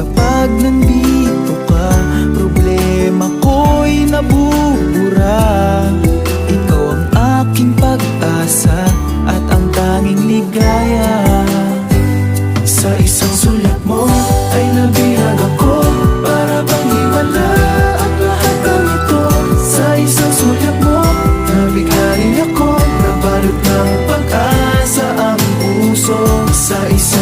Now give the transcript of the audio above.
Kapag nandito ka Problema ko'y nabubura. Ikaw ang aking pag-asa At ang tanging ligaya. Sa isang sulat mo Ay nabihag ako Para bang iwala Ang lahat ng ito. Sa isang sulat mo Nabigla ako Nabalot ng pag-asa Ang puso. Sa isang